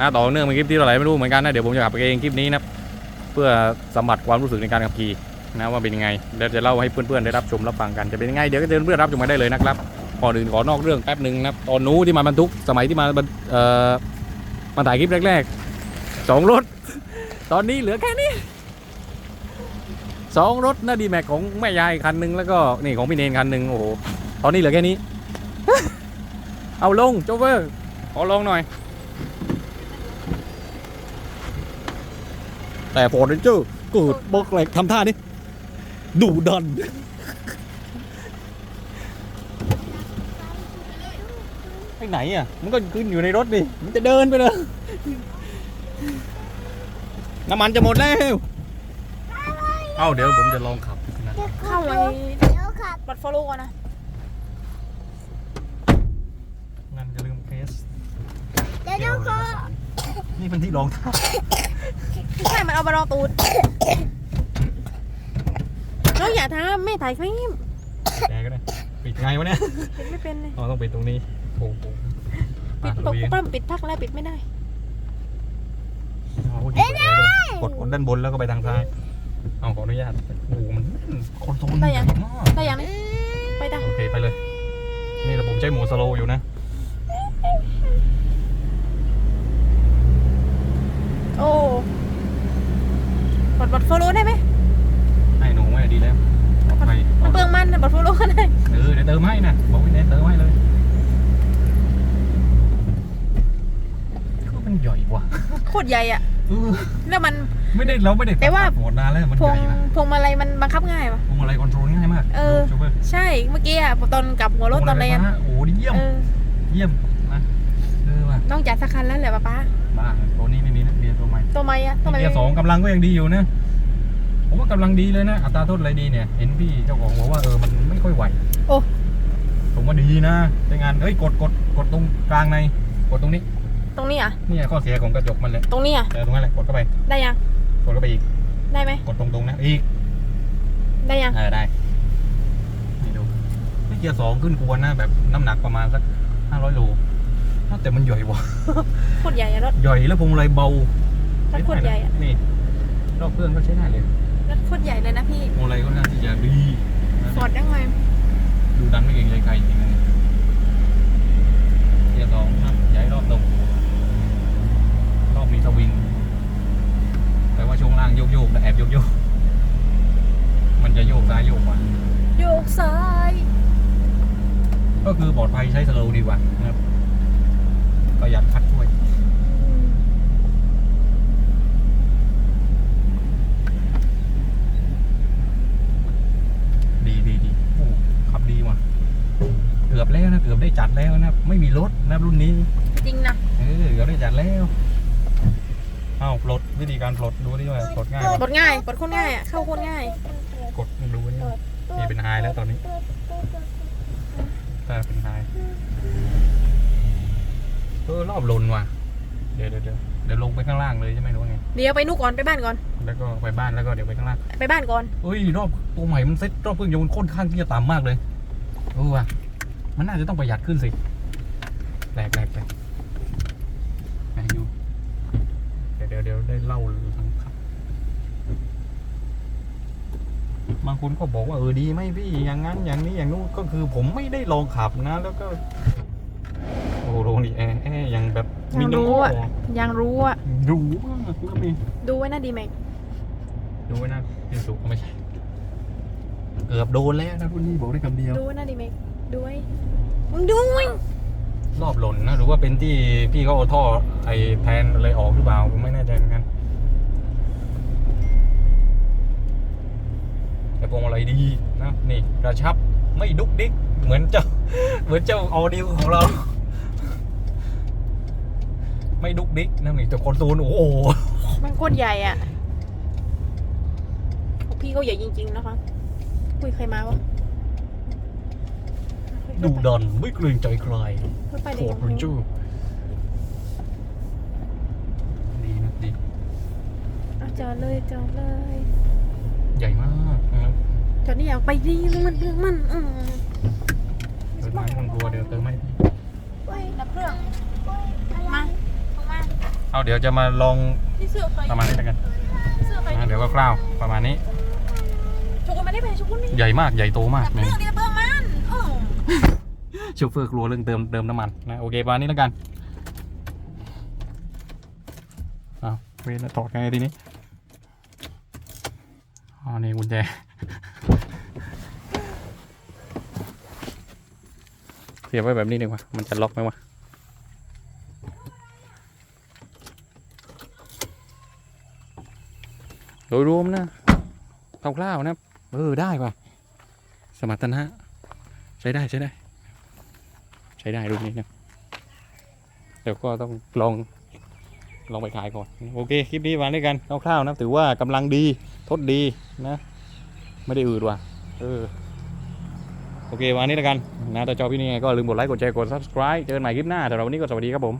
นะต่อเนื่องเป็นคลิปที่เท่าไหร่ไม่รู้เหมือนกันนะเดี๋ยวผมจะขับไปเองคลิปนี้นะเพื่อสัมผัสความรู้สึกในการขับขี่นะว่าเป็นยังไงเดี๋ยวจะเล่าให้เพื่อนๆได้รับชมรับฟังกันจะเป็นยังไงเดี๋ยวก็เชิญเพื่อนรับชมมาได้เลยนะครับก่อนอื่นขอนอกเรื่องแป๊บหนึ่งนะตอนนู้นที่มาบรรทุกสมัยที่มาเอ่อมาถ่ายคลิปแรกๆสองรถ ตอนนี้เหลือแค่นี้สองรถนะดีแม็กของแม่ยายคันหนึ่งแล้วก็นี่ของพี่เนนคันหนึ่งโอ้โหตอนนี้เหลือแค่นี้ เอาลงโจเวอร์ขอลงหน่อย แต่ฟอร์เรนเจอร์เกิดบอกแหลกทำท่านี่ดูดัน ไปไหนอะ มันก็ขึ้นอยู่ในรถดิมันจะเดินไปเลย น้ำมันจะหมดแล้ว เอ้าเดี๋ยวผมจะลองขับนะเข้าไปเดี๋ยวขับบัตรฟอลโล่ก่อนนะงั้นจะลืมเคสเดี๋ยวเดี๋ยวขอนี่เป็นที่รองเท้า ใช่มันเอามารองตูดน้องอย่าทำไม่ถ่ายคลิปแกก็ได้ปิดไงวะเนี่ยปิดไม่เป็นเลยอ๋อต้องปิดตรงนี้โอ้โหปิดอะปกลุยป้อมปิดพักแล้วปิดไม่ได้เอากดกดได้ด้วยกดกดด้านบนแล้วก็ไปทางซ้ายเอาขออนุญาตโอ้โหมันคอนโซลได้ยังใหญ่มากได้ยังนี่ไปได้โอเคไปเลย นี่แต่ผมใช้หมูสโลว์อยู่นะ โอ้กดบัตรฟอลโล่ได้ไหม ให้หนูไม่ดีแล้วปลอดภัย มันเปลืองมันนะบัตรฟอลโล่ก็ได้ เออเดี๋ยวเติมให้นะบอกพี่เนทเติมให้เลยก็มันใหญ่ว่ะ โค ตรใหญ่อะเออแล้วมัน ไม่ได้เราไม่ได้แต่ว่าปรับโหมดนานแล้วมันพวใหงญ่นะพวงมาลัยมันบังคับง่ายปะ พวงมาลัยคอนโทรลง่ายมากเออ ดูชูเปอร์ใช่ เมื่อกี้อะตอนกลับหัวรถตอนเรียนพวงมาลัยไฟฟ้าโอ้โหเยี่ยม เออเยี่ยมนะเออว่ะต้องจัดสักคันแล้วแหละป้าป๊าบ้าตัวนี้ไม่มีนะเบียร์ตัวใหม่ตัวไม่อะตัวไม่เกียร์สองกำลังก็ยังดีอยู่นะผมว่ากำลังดีเลยนะ อัตราโทษอะไรดีเนี่ยเห็นพี่เจ้าของบอกว่าเออมันไม่ค่อยไหวโอ้ ผมว่าดีนะใช้งานเฮ้ยกดกดกดตรงกลางในกดตรงนี้ ตรงนี้อะนี่ข้อเสียของกระจกมันเลยตรงนี้อะแต่ตรงนั้นแหละกดเข้าไปได้ยังกดเข้าไปอีกได้ไหมกดตรงๆนะอีก ได้ยังเออได้นี่ดูนี่เกียร์สองขึ้นควรนะแบบน้ำหนักประมาณสักห้าร้อยโลแต่มันใหญ่ว่ะโคตรใหญ่อะรถใหญ่แล้วพวงมาลัยเบารถโคตรใหญ่อะนี่รอบเครื่องก็ใช้ได้เลยรถโคตรใหญ่เลยนะพี่พวงมาลัยก็น่าที่จะดีนะฟอร์ดยังไงดูดันไม่เก่งใจใครจริงๆเกียร์สองครับย้ายรอบตรงรอบมีสวิงแต่ว่าช่วงล่างโย กโยกๆนะแอบโยกโยกๆมันจะโยกซ้ายโยกขวาโยกซ้าย ก็คือปลอดภัยใช้สโลว์ดีกว่านะครับประหยัดคัดช่วยดีดีดีโอ้ขับดีว่ะเกือบแล้วนะเกือบได้จัดแล้วนะไม่มีรถนะรุ่นนี้ จริงนะเออเกือบได้จัดแล้ว อ้าวปลดวิธีการปลดดูดิว่าปลดง่ายปลปะดง่ายปลดโคตรง่ายอะเข้าโคตรง่าย กดดูนี่นี่เป็นไฮแล้วตอนนี้แต่เป็นไฮเออรอบลนว่ะ เดี๋ยวเดี๋ยวเดี๋ยวเดี๋ยวลงไปข้างล่างเลยใช่ไหมหรือว่าไง เดี๋ยวไปนู่นก่อนไปบ้านก่อน แล้วก็ไปบ้านแล้วก็เดี๋ยวไปข้างล่าง ไปบ้านก่อนเฮ้ยรอบตัวใหม่มันเซ็ตรอบเครื่องยนต์ค่อนข้างที่จะต่ำมากเลยเออว่ะมันน่าจะต้องประหยัดขึ้นสิแหลกแหลกแหลกแหลกอยู่เดี๋ยวเดี๋ยวเดี๋ยว ได้เล่าทั้งครับบางคนก็บอกว่าเออดีไหมพี่อย่างนั้นอย่างนี้อย่างนู้นก็คือผมไม่ได้ลองขับนะ แล้วก็ โอ้โหโรงนี่แอร์แอร์ยังแบบยังรู้อะมินิมอลยังรู้อะรู้มากนะพี่ดูไว้นะดีแม็กดูไว้นะพี่สุก็ไม่ใช่เกือบโดนแล้วนะรุ่นนี้บอกได้คำเดียว ดูไว้นะดีแม็กดูไว้มึงดูไว้รอบหล่นนะหรือว่าเป็นที่พี่เขาเอาท่อไอ้แทนอะไรออกหรือเปล่าผมไม่แน่ใจเหมือนกัน แต่พวงมาลัย ดีนะนี่กระชับไม่ดุกดิกเหมือนเจ้าเหมือนเจ้าออดิวของเรา ไม่ดุกดิกนะนี่แต่คอนโซลโอ้โหมันโคตรใหญ่อะพี่เขาใหญ่จริง ๆ นะคะคุยใครมาวะดูดันไม่เกรงใจใครค่อยไปโคเลยตรเรนเจอร์ดีนะดีเอาจอดเลยจอดเลย ใหญ่มากนะครับ จอดนี่อยากไปดีมันเรื่องมันอืมเติมไม้ต้องกลัวเดี๋ยวเติมไม่ไปดับเครื่อง มาลงมาเอาเดี๋ยวจะมาลองนี่เสื้อใครประมาณนี้แล้วกันเสื้อใครนะเดี๋ยวก็คร่าวๆประมาณนี้ชกกันมาได้ไหมชกกันนี่ใหญ่มากใหญ่โตมากแต่นะเรื่องนี้เบอร์มันโอ้โชเฟอร์กลัวเรื่องเติมเติมน้ำมันนะโอเคประมาณนี้แล้วกันเอาเวลาถอดยังไงทีนี้อ๋อนี่กุญแจ เสียบไว้แบบนี้ดีกว่ามันจะล็อกไหมวะโดยรวมนะคร่าวๆนะเออได้ป่ะ สมรรถนะ ใช้ได้ใช้ได้ ใช้ได้รุ่นนี้นะเดี๋ยวก็ต้องลองลองไปขายก่อน โอเค คลิปนี้มาด้วยกันคร่าวๆนะ ถือว่ากำลังดีทดดีนะ ไม่ได้อืดว่ะเออ โอเควันนี้แล้วกันนะถ้าชอบพี่นี่ไงก็ลืมกดไลค์กดแชร์กด subscribe เจอกันใหม่คลิปหน้าแต่เราวันนี้ก็สวัสดีครับผม